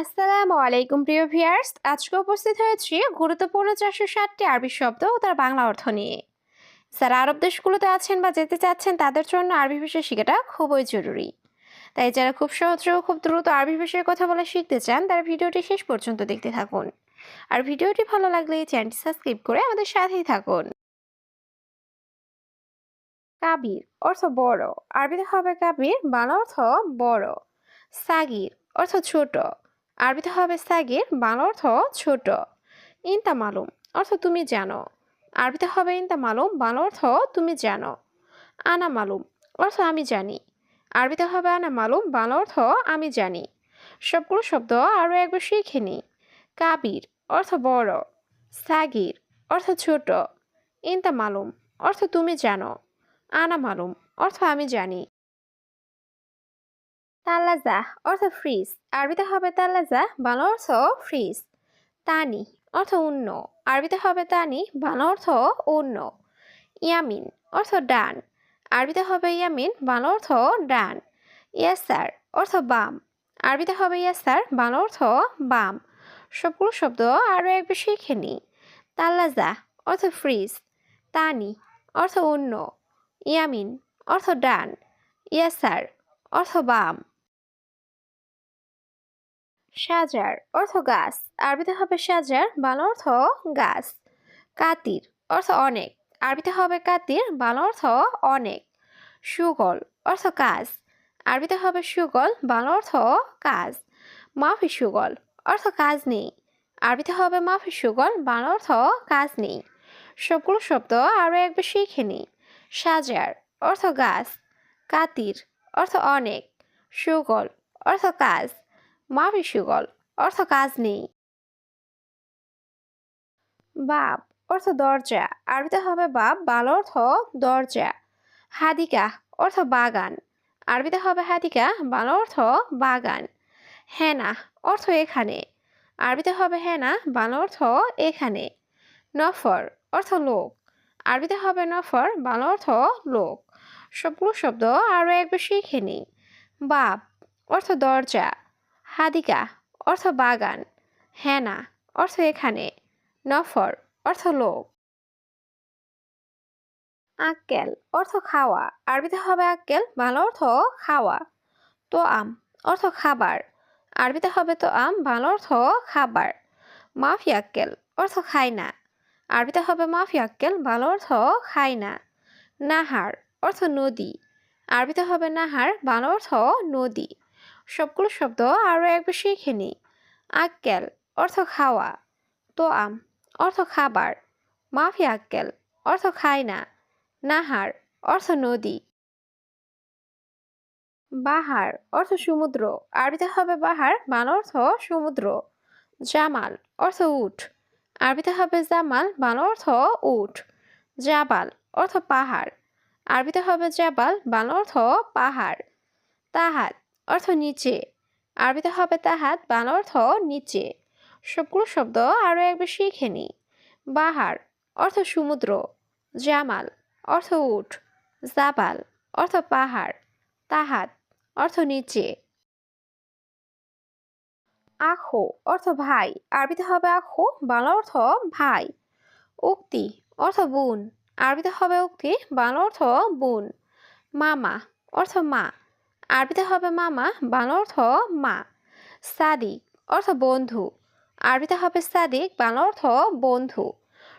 আসসালামু আলাইকুম, প্রিয় ভিয়ার্স আজকে উপস্থিত হয়েছি গুরুত্বপূর্ণ চারশো ষাটটি আরবি শব্দ ও তার বাংলা অর্থ নিয়ে। যারা আরব দেশগুলোতে আছেন বা যেতে চাচ্ছেন, তাদের জন্য আরবি ভাষা শেখাটা খুবই জরুরি। তাই যারা খুব সহজে ও খুব দ্রুত আরবি ভাষায় কথা বলা শিখতে চান, তারা ভিডিওটি শেষ পর্যন্ত দেখতে থাকুন। আর ভিডিওটি ভালো লাগলে চ্যানেলটি সাবস্ক্রাইব করে আমাদের সাথেই থাকুন। কাবির অর্থ বড়। আরবিতে হবে কাবির, বাংলা অর্থ বড়। সাগির অর্থ ছোট। আরবিতে হবে সাগির, বাংলা অর্থ ছোট। ইনতা মালুম, অর্থ তুমি জানো। আরবিতে হবে ইনতা মালুম, বাংলা অর্থ তুমি জানো। আনা মালুম, অর্থ আমি জানি। আরবিতে হবে আনা মালুম, বাংলা অর্থ আমি জানি। সবগুলো শব্দ আরও একবার শিখে নিই। কাবির, অর্থ বড়। সাগির, অর্থ ছোট। ইনতা মালুম, অর্থ তুমি জানো। আনা মালুম, অর্থ আমি জানি। তাল্লাজা অর্থ ফ্রিজ। আরবিতে হবে তালাজা, বাংলা অর্থ ফ্রিজ। তানি অর্থ অন্য আরবিতে হবে তানি, বাংলা অর্থ অন্য ইয়ামিন অর্থ ডান। আরবিতে হবে ইয়ামিন, বাংলা অর্থ ডান। ইয়াসার অর্থ বাম। আরবিতে হবে ইয়াসার, বাংলা অর্থ বাম। সবগুলো শব্দ আরও একবার শিখে নিই তাল্লাজা অর্থ ফ্রিজ। তানি অর্থ অন্য ইয়ামিন অর্থ ডান। ইয়াসার অর্থ বাম। সাজার অর্থ গাছ। আরবিতে হবে সাজার, বাংলা অর্থ গাছ। কাতির অর্থ অনেক। আরবিতে হবে কাতির, বাংলা অর্থ অনেক। সুগল অর্থ কাজ। আরবিতে হবে সুগল, বাংলা অর্থ কাজ। মাফি সুগল অর্থ কাজ নেই। আরবিতে হবে মাফি সুগল, বাংলা অর্থ কাজ নেই। সবগুলো শব্দ আরও একবার শিখে নিই। সাজার অর্থ গাছ। কাতির অর্থ অনেক। সুগল অর্থ কাজ। মাফি সুগল অর্থ কাজ নেই। বাপ, অর্থ দরজা। আরবিতে হবে বাপ, বাল অর্থ দরজা। হাদিকা, অর্থ বাগান। আরবিতে হবে হাদিকা, বাল অর্থ বাগান। হেনা, অর্থ এখানে। আরবিতে হবে হেনা, বাল অর্থ এখানে। নফর, অর্থ লোক। আরবিতে হবে নফর, বাল অর্থ লোক। সবগুলো শব্দ আরও একবার শিখে নিই। বাপ, অর্থ দরজা। হাদিকা, অর্থ বাগান। হেনা অর্থ এখানে। নফর, অর্থ লোক। আক্কেল, অর্থ খাওয়া। আরবিতে হবে আক্কেল, বাংলা অর্থ খাওয়া। তো আম অর্থ খাবার। আরবিতে হবে তো আম বাংলা অর্থ খাবার। মাফি আক্কেল, অর্থ খাই না আরবিতে হবে মাফি আক্কেল, বাংলা অর্থ খাই না নাহার, অর্থ নদী। আরবিতে হবে নাহার, বাংলা অর্থ নদী। সবগুলো শব্দ আরও একবার শিখে নিই। আক্কেল, অর্থ খাওয়া। তো আম অর্থ খাবার। মাফি আক্কেল, অর্থ খায় না নাহার, অর্থ নদী। বাহার, অর্থ সমুদ্র। আরবিতে হবে বাহার, বান অর্থ সমুদ্র। জামাল, অর্থ উঠ। আরবিতে হবে জামাল, বান অর্থ উঠ। জাবাল, অর্থ পাহাড়। আরবিতে হবে জাবাল, বান অর্থ পাহাড়। তাহাত অর্থ নিচে। আরবিতে হবে তাহাত বান অর্থ নিচে। সবগুলো শব্দ আরও একবার শিখে নিই বাহার, অর্থ সমুদ্র। জামাল, অর্থ উঠ জাবাল, অর্থ পাহাড়। তাহাত, অর্থ নিচে। আখো, অর্থ ভাই। আরবিতে হবে আখো, বাংলা অর্থ ভাই। উক্তি, অর্থ বোন। আরবিতে হবে উক্তি, বাংলা অর্থ বোন। মামা, অর্থ মা। আরবিতে হবে মামা, বাংলা অর্থ মা। সাদিক অর্থ বন্ধু। আরবিতে হবে সাদিক, বাংলা অর্থ বন্ধু।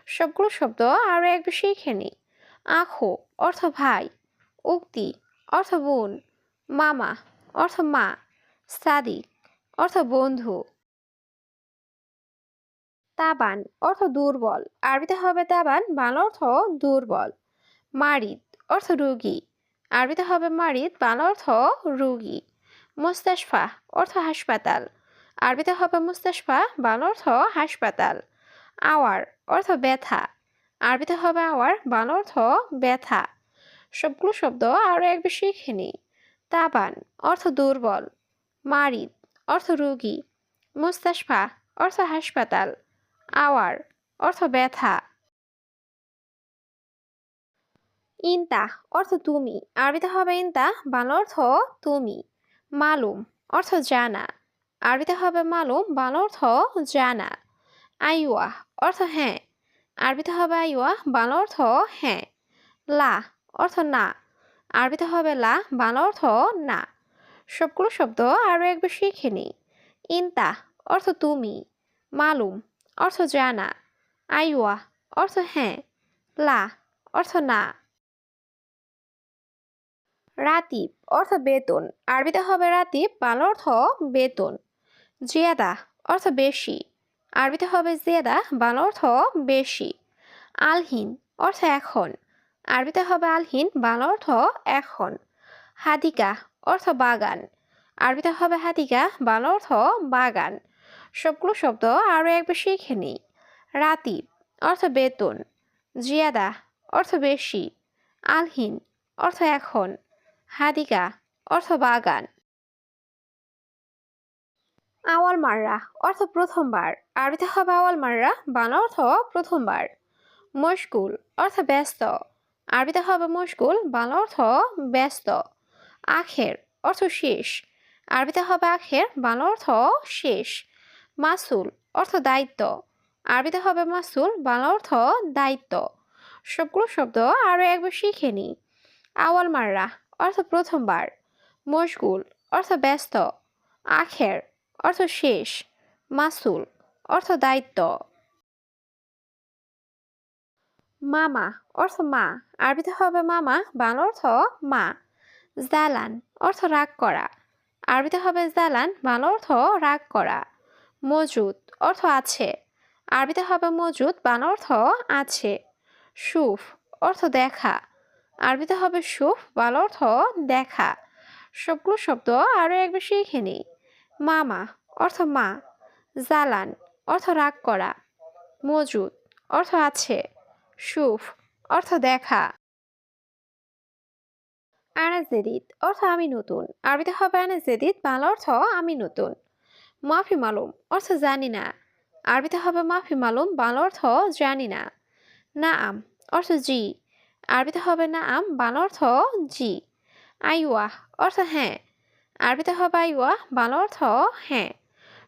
সবগুলো শব্দ আরও একটু শিখে নিই। আখো অর্থ ভাই। উক্তি অর্থ বোন। মামা অর্থ মা। সাদিক অর্থ বন্ধু। তাবান অর্থ দুর্বল। আরবিতে হবে তাবান, বাংলা অর্থ দুর্বল। মারিদ অর্থ রোগী। আরবিতে হবে মারিদ, বাংলা অর্থ রোগী। মুস্তাশফা, অর্থ হাসপাতাল। আরবিতে হবে মুস্তাশফা, বাংলা অর্থ হাসপাতাল। আওয়ার, অর্থ ব্যথা। আরবিতে হবে আওয়ার, বাংলা অর্থ ব্যথা। সবগুলো শব্দ আরও একবার শিখে নিই। তাবান, অর্থ দুর্বল। মারিদ, অর্থ রোগী। মুস্তাশফা, অর্থ হাসপাতাল। আওয়ার, অর্থ ব্যথা। ইনতা অর্থ তুমি। আরবিতে হবে ইনতা, বাংলা অর্থ তুমি। মালুম অর্থ জানা। আরবিতে হবে মালুম, বাংলা অর্থ জানা। আইওয়া অর্থ হ্যাঁ। আরবিতে হবে আইওয়া বাংলা অর্থ হ্যাঁ। লা অর্থ না। আরবিতে হবে লা, বাংলা অর্থ না। সবগুলো শব্দ আরও একবার শিখে নিই। ইনতা অর্থ তুমি। মালুম অর্থ জানা। আইওয়া অর্থ হ্যাঁ। লা অর্থ না। রাতিব অর্থ বেতন। আরবিতে হবে রাতিব, বাংলা অর্থ বেতন। জিয়াদা অর্থ বেশি। আরবিতে হবে জিয়াদা, বাংলা অর্থ বেশি। আলহিন অর্থ এখন। আরবিতে হবে আলহিন, বাংলা অর্থ এখন। হাদিকা অর্থ বাগান। আরবিতে হবে হাদিকা, বাংলা অর্থ বাগান। সবগুলো শব্দ আরও একবার শিখে নিই। রাতিব অর্থ বেতন। জিয়াদা অর্থ বেশি। আলহিন অর্থ এখন। হাদিকা অর্থ বাগান। আওয়াল মাররা, অর্থ প্রথমবার। আরবিতে হবে আওয়াল মাররা, বাংলা অর্থ প্রথমবার। মশগুল, অর্থ ব্যস্ত। আরবিতে হবে মশগুল, বাংলা অর্থ ব্যস্ত। আখের, অর্থ শেষ। আরবিতে হবে আখের, বাংলা অর্থ শেষ। মাসুল, অর্থ দায়িত্ব। আরবিতে হবে মাসুল, বাংলা অর্থ দায়িত্ব। সবগুলো শব্দ আরও একবার শিখে নিই আওয়াল মাররা অর্থ প্রথমবার। মশগুল, অর্থ ব্যস্ত। আখের, অর্থ শেষ। মাসুল, অর্থ দায়িত্ব। মামা, অর্থ মা। আরবিতে হবে মামা, বাংলা অর্থ মা। জালান, অর্থ রাগ করা। আরবিতে হবে জালান, বাংলা অর্থ রাগ করা। মজুদ, অর্থ আছে। আরবিতে হবে মজুদ, বাংলা অর্থ আছে। সুফ, অর্থ দেখা। আরবিতে হবে সুফ, বাংলা অর্থ দেখা। সবগুলো শব্দ আরও একবার শিখে নিই। মামা, অর্থ মা। জালান, অর্থ রাগ করা। মজুদ, অর্থ আছে। সুফ, অর্থ দেখা। আনাজেদিদ অর্থ আমি নতুন। আরবিতে হবে আনাজেদিদ বাংলা অর্থ আমি নতুন। মাফি মালুম, অর্থ জানি না। আরবিতে হবে মাফি মালুম, বাংলা অর্থ জানি না। না আম অর্থ জি। আরবিতে হবে না আম বাল অর্থ জি। আইওয়া অর্থ হ্যাঁ। আরবিতে হবে আইওয়া বাল অর্থ হ্যাঁ।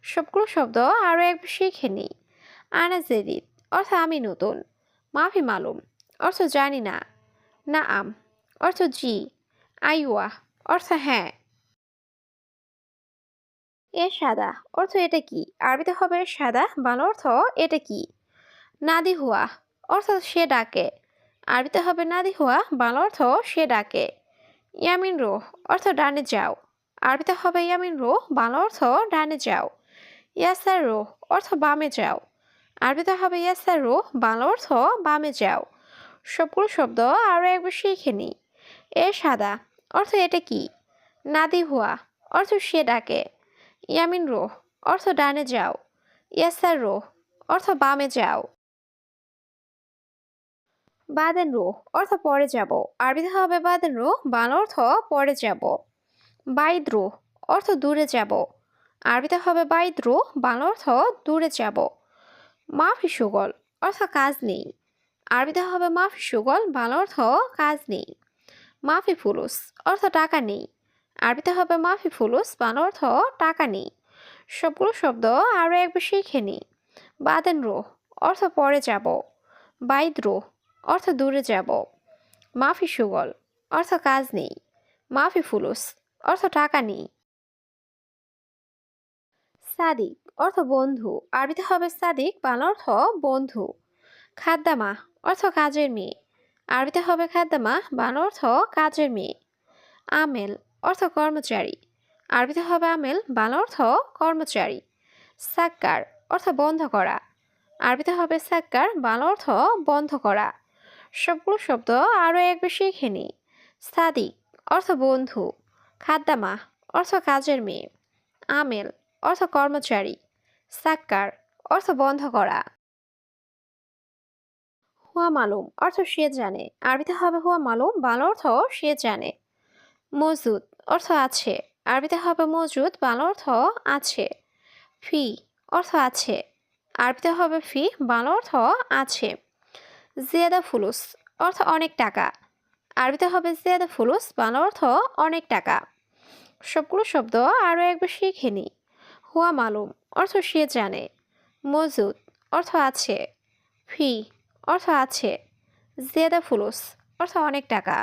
সবগুলো শব্দ আরও এক শিখে নিই। আনা জেদিদ অর্থ আমি নতুন। মাফি মালুম অর্থ জানি না। না আম অর্থ জি। আইওয়া অর্থ হ্যাঁ। এ সাদা অর্থ এটা কি? আরবিতে হবে সাদা বাংলা অর্থ এটা কি? নাদি হুয়া অর্থ সে ডাকে। আরবিতে হবে নাদি হুয়া, বাংলা অর্থ সে ডাকে। ইয়ামিন রো, অর্থ ডানে যাও। আরবিতে হবে ইয়ামিন রো, বাংলা অর্থ ডানে যাও। ইয়াসার রো, অর্থ বামে যাও। আরবিতে হবে ইয়াসার রো, বাংলা অর্থ বামে যাও। সবগুলো শব্দ আরও একবার শিখে নিই। এ সাদা, অর্থ এটা কি? নাদি হুয়া, অর্থ সে ডাকে। ইয়ামিন রো, অর্থ ডানে যাও। ইয়াসার রো, অর্থ বামে যাও। বাদেন রো অর্থ পরে যাব। আরবিতে হবে বাদেন রো বাংলা অর্থ পরে যাব। বাইদ রো অর্থ দূরে যাব। আরবিতে হবে বাইদ রো বাংলা অর্থ দূরে যাব। মাফি সুগল, অর্থ কাজ নেই। আরবিতে হবে মাফি সুগল বাংলা অর্থ কাজ নেই। মাফি ফুলুস, অর্থ টাকা নেই। আরবিতে হবে মাফি ফুলুস বাংলা অর্থ টাকা নেই। সবগুলো শব্দ আরও একবার শিখে নিই বাদেন রো অর্থ পরে যাব। বাইদ রো অর্থ দূরে যাব। মাফি সুগল, অর্থ কাজ নেই। মাফি ফুলুস, অর্থ টাকা নেই। সাদিক, অর্থ বন্ধু। আরবিতে হবে সাদিক, বাংলা অর্থ বন্ধু। খাদ্দামা, অর্থ কাজের মেয়ে। আরবিতে হবে খাদ্দামা, বাংলা অর্থ কাজের মেয়ে। আমেল, অর্থ কর্মচারী। আরবিতে হবে আমেল, বাংলা অর্থ কর্মচারী। সাক্কার, অর্থ বন্ধ করা। আরবিতে হবে সাক্কার, বাংলা অর্থ বন্ধ করা। সবগুলো শব্দ আরও একবার শিখে নিই। সাদিক, অর্থ বন্ধু। খাদ্দামা অর্থ কাজের মেয়ে। আমেল, অর্থ কর্মচারী। সাক্কার, অর্থ বন্ধ করা। হুয়া মালুম, অর্থ সে জানে। আরবিতে হবে হুয়া মালুম, বাংলা অর্থ সে জানে। মজুদ, অর্থ আছে। আরবিতে হবে মজুদ, বাংলা অর্থ আছে। ফি, অর্থ আছে। আরবিতে হবে ফি, বাংলা অর্থ আছে। জিয়াদা ফুলুস, অর্থ অনেক টাকা। আরবিতে হবে জিয়াদা ফুলুস, বাংলা অর্থ অনেক টাকা। সবগুলো শব্দ আরও একবার শিখে নি। হুয়া মালুম, অর্থ সে জানে। মজুদ, অর্থ আছে। ফি, অর্থ আছে। জিয়াদা ফুলুস, অর্থ অনেক টাকা।